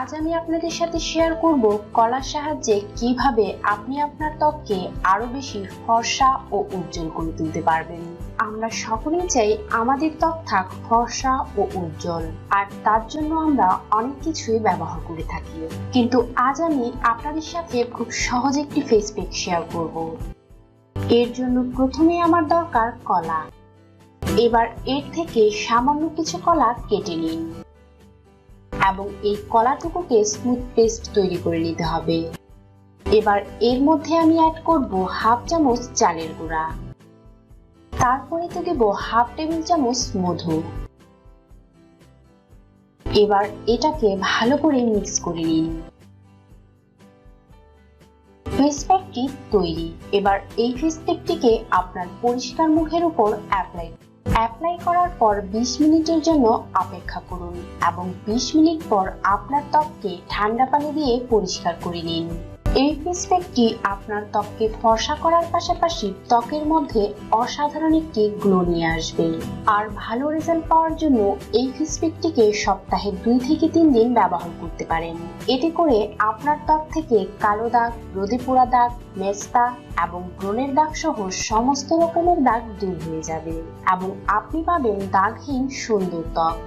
আজ আমি আপনাদের সাথে শেয়ার করব কলার সাহায্যে কীভাবে আপনি আপনার ত্বককে আরও বেশি ফর্সা ও উজ্জ্বল করে তুলতে পারবেন। আমরা সকলেই চাই আমাদের ত্বক থাক ফর্সা ও উজ্জ্বল, আর তার জন্য আমরা অনেক কিছুই ব্যবহার করে থাকি। কিন্তু আজ আমি আপনাদের সাথে খুব সহজ একটি ফেস প্যাক শেয়ার করব। এর জন্য প্রথমে আমার দরকার কলা। এবার এর থেকে সামান্য কিছু কলা কেটে নিন। এবং এই কলাটুকুকে স্মুথ পেস্ট তৈরি করে নিতে হবে। এবার এর মধ্যে আমি অ্যাড করব হাফ চামচ চালের গুঁড়া। তারপরে তো দেব হাফ টেবিল চামচ মধু। এবার এটাকে ভালো করে মিক্স করে নিন ফেস প্যাকটি তৈরি। এবার এই ফেস প্যাকটিকে আপনার পরিষ্কার মুখের উপর অ্যাপ্লাই অ্যাপ্লাই করার পর 20 মিনিটের জন্য অপেক্ষা করুন এবং 20 মিনিট পর আপনার ত্বককে ঠান্ডা পানি দিয়ে পরিষ্কার করে নিন। এই ফেস প্যাকটি আপনার ত্বককে ফর্সা করার পাশাপাশি ত্বকের মধ্যে অসাধারণ একটি গ্লো নিয়ে আসবে। আর ভালো রেজাল্ট পাওয়ার জন্য এই ফেস প্যাকটিকে সপ্তাহে দুই থেকে তিন দিন ব্যবহার করতে পারেন। এতে করে আপনার ত্বক থেকে কালো দাগ রোদে পোড়া দাগ, মেস্তা এবং ব্রণের দাগ সহ সমস্ত রকমের দাগ দূর হয়ে যাবে এবং আপনি পাবেন দাগহীন সুন্দর ত্বক,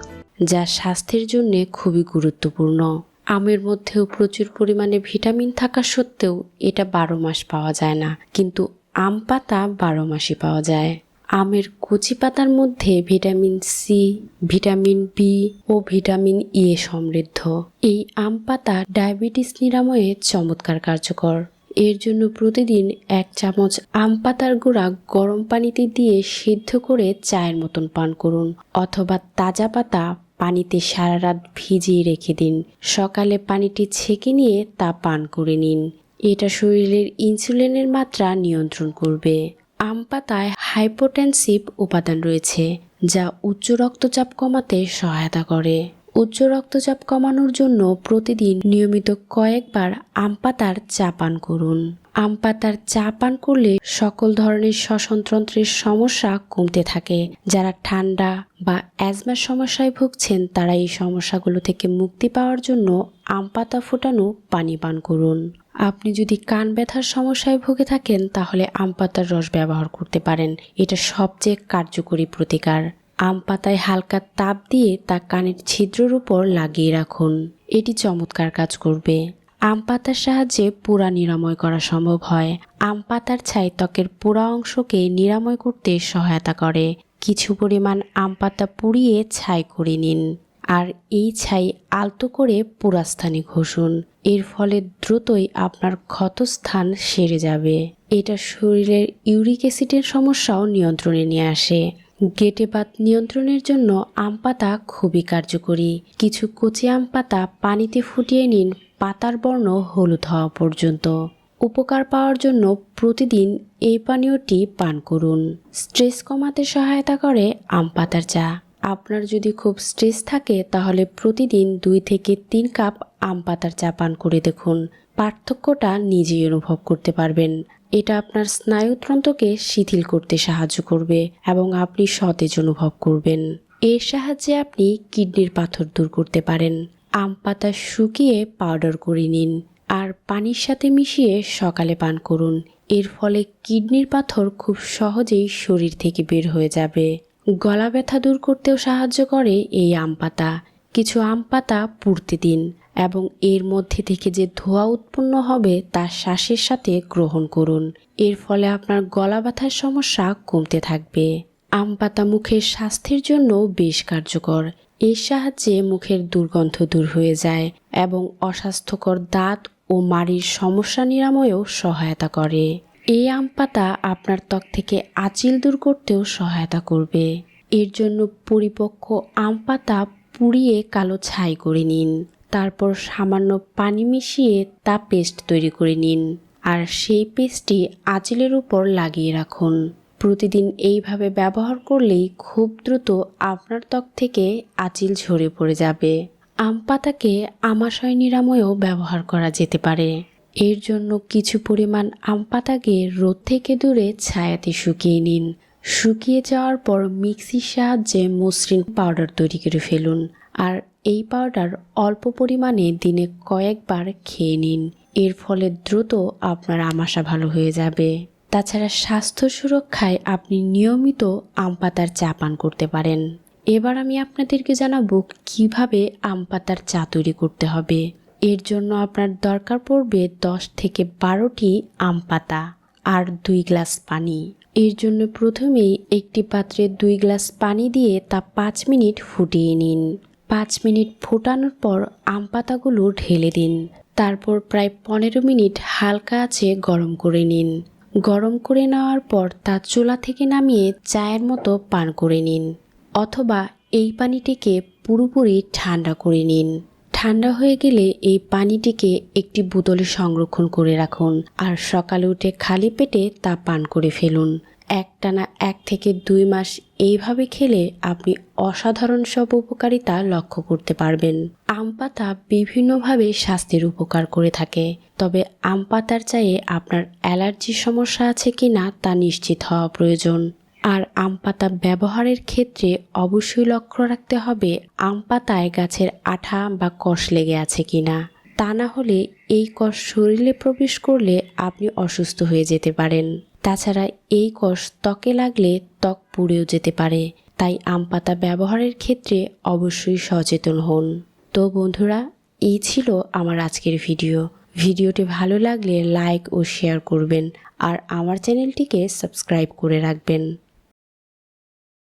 যা স্বাস্থ্যের জন্য খুবই গুরুত্বপূর্ণ। আমের মধ্যেও প্রচুর পরিমাণে ভিটামিন থাকা সত্ত্বেও এটা বারো মাস পাওয়া যায় না। কিন্তু আম পাতা বারো মাসই পাওয়া যায়। আমের কচি পাতার মধ্যে ভিটামিন সি, ভিটামিন বি ও ভিটামিন ই এ সমৃদ্ধ। এই আম পাতা ডায়াবেটিস নিরাময়ে চমৎকার কার্যকর। এর জন্য প্রতিদিন এক চামচ আম পাতার গুঁড়া গরম পানিতে দিয়ে সিদ্ধ করে চায়ের মতন পান করুন অথবা তাজা পাতা পানিতে সারা রাত ভিজিয়ে রেখে দিন। সকালে পানিটি ছেঁকে নিয়ে তা পান করে নিন। এটা শরীরের ইনসুলিনের মাত্রা নিয়ন্ত্রণ করবে। আম পাতায় হাইপোটেনসিভ উপাদান রয়েছে, যা উচ্চ রক্তচাপ কমাতে সহায়তা করে। উচ্চ রক্তচাপ কমানোর জন্য প্রতিদিন নিয়মিত কয়েকবার আম পাতার চা পান করুন। আম পাতার চা পান করলে সকল ধরনের শ্বসনতন্ত্রের সমস্যা কমতে থাকে। যারা ঠান্ডা বা অ্যাজমার সমস্যায় ভুগছেন, তারা এই সমস্যাগুলো থেকে মুক্তি পাওয়ার জন্য আম পাতা ফোটানো, পানি পান করুন। আপনি যদি কান ব্যথার সমস্যায় ভুগে থাকেন, তাহলে আম পাতার রস ব্যবহার করতে পারেন। এটা সবচেয়ে কার্যকরী প্রতিকার। আম পাতায় হালকা তাপ দিয়ে তা কানের ছিদ্রের উপর লাগিয়ে রাখুন। এটি চমৎকার কাজ করবে। আম পাতার সাহায্যে পুরা নিরাময় করা সম্ভব হয়। আম পাতার ছাই ত্বকের পুরা অংশকে নিরাময় করতে সহায়তা করে। কিছু পরিমাণ আম পাতা পুড়িয়ে ছাই করে নিন। আর এই ছাই আলতো করে পুরা স্থানে ঘষুন। এর ফলে দ্রুতই আপনার ক্ষতস্থান সেরে যাবে। এটা শরীরের ইউরিক অ্যাসিডের সমস্যাও নিয়ন্ত্রণে নিয়ে আসে। গেটে বাত নিয়ন্ত্রণের জন্য আম পাতা খুবই কার্যকরী। কিছু কচি আম পাতা পানিতে ফুটিয়ে নিন পাতার বর্ণ হলুদ হওয়া পর্যন্ত। উপকার পাওয়ার জন্য প্রতিদিন এই পানীয়টি পান করুন। স্ট্রেস কমাতে সহায়তা করে আম পাতার চা। আপনার যদি খুব স্ট্রেস থাকে, তাহলে প্রতিদিন দুই থেকে তিন কাপ আম পাতার চা পান করে দেখুন। পার্থক্যটা নিজেই অনুভব করতে পারবেন। এটা আপনার স্নায়ুতন্ত্রকে শিথিল করতে সাহায্য করবে এবং আপনি সতেজ অনুভব করবেন। এর সাহায্যে আপনি কিডনির পাথর দূর করতে পারেন। আম পাতা শুকিয়ে পাউডার করে নিন আর পানির সাথে মিশিয়ে সকালে পান করুন। এর ফলে কিডনির পাথর খুব সহজেই শরীর থেকে বের হয়ে যাবে। গলা ব্যথা দূর করতেও সাহায্য করে এই আম পাতা। কিছু আম পাতা পুড়তে দিন এবং এর মধ্যে থেকে যে ধোঁয়া উৎপন্ন হবে তা শ্বাসের সাথে গ্রহণ করুন। এর ফলে আপনার গলা ব্যথার সমস্যা কমতে থাকবে। আম পাতা মুখের স্বাস্থ্যের জন্য বেশ কার্যকর। এর সাহায্যে মুখের দুর্গন্ধ দূর হয়ে যায় এবং অস্বাস্থ্যকর দাঁত ও মাড়ির সমস্যা নিরাময়েও সহায়তা করে। এই আম পাতা আপনার ত্বক থেকে আঁচিল দূর করতেও সহায়তা করবে। এর জন্য পরিপক্ক আম পাতা পুড়িয়ে কালো ছাই করে নিন। তারপর সামান্য পানি মিশিয়ে তা পেস্ট তৈরি করে নিন। আর সেই পেস্টটি আঁচিলের উপর লাগিয়ে রাখুন। প্রতিদিন এইভাবে ব্যবহার করলেই খুব দ্রুত আপনার ত্বক থেকে আঁচিল ঝরে পড়ে যাবে। আম পাতাকে আমাশয় নিরাময়েও ব্যবহার করা যেতে পারে। এর জন্য কিছু পরিমাণ আম পাতাকে রোদ থেকে দূরে ছায়াতে শুকিয়ে নিন। শুকিয়ে যাওয়ার পর মিক্সির সাহায্যে মসৃণ পাউডার তৈরি করে ফেলুন আর এই পাউডার অল্প পরিমাণে দিনে কয়েকবার খেয়ে নিন। এর ফলে দ্রুত আপনার আমাশা ভালো হয়ে যাবে। তাছাড়া স্বাস্থ্য সুরক্ষায় আপনি নিয়মিত আম পাতার চা পান করতে পারেন। এবার আমি আপনাদেরকে জানাব কীভাবে আম পাতার চা তৈরি করতে হবে। এর জন্য আপনার দরকার পড়বে দশ থেকে বারোটি আম পাতা আর দুই গ্লাস পানি। এর জন্য প্রথমেই একটি পাত্রে দুই গ্লাস পানি দিয়ে তা পাঁচ মিনিট ফুটিয়ে নিন। পাঁচ মিনিট ফোটানোর পর আম পাতাগুলো ঢেলে দিন। তারপর প্রায় পনেরো মিনিট হালকা আছে গরম করে নিন। গরম করে নেওয়ার পর তা চুলা থেকে নামিয়ে চায়ের মতো পান করে নিন, অথবা এই পানিটিকে পুরোপুরি ঠান্ডা করে নিন। ঠান্ডা হয়ে গেলে এই পানিটিকে একটি বোতলে সংরক্ষণ করে রাখুন, আর সকালে উঠে খালি পেটে তা পান করে ফেলুন। একটানা এক থেকে দুই মাস এইভাবে খেলে আপনি অসাধারণ সব উপকারিতা লক্ষ্য করতে পারবেন। আম পাতা বিভিন্নভাবে স্বাস্থ্যের উপকার করে থাকে। তবে আম পাতার চায়ে আপনার অ্যালার্জির সমস্যা আছে কি না তা নিশ্চিত হওয়া প্রয়োজন। আর আম পাতা ব্যবহারের ক্ষেত্রে অবশ্যই লক্ষ্য রাখতে হবে আম পাতায় গাছের আঠা বা কষ লেগে আছে কিনা। তা না হলে এই কষ শরীরে প্রবেশ করলে আপনি অসুস্থ হয়ে যেতে পারেন। তাছাড়া এই কষ ত্বকে লাগলে ত্বক পুড়েও যেতে পারে। তাই আম পাতা ব্যবহারের ক্ষেত্রে অবশ্যই সচেতন হন। তো বন্ধুরা, এই ছিল আমার আজকের ভিডিও। ভিডিওটি ভালো লাগলে লাইক ও শেয়ার করবেন। আর আমার চ্যানেলটিকে সাবস্ক্রাইব করে রাখবেন।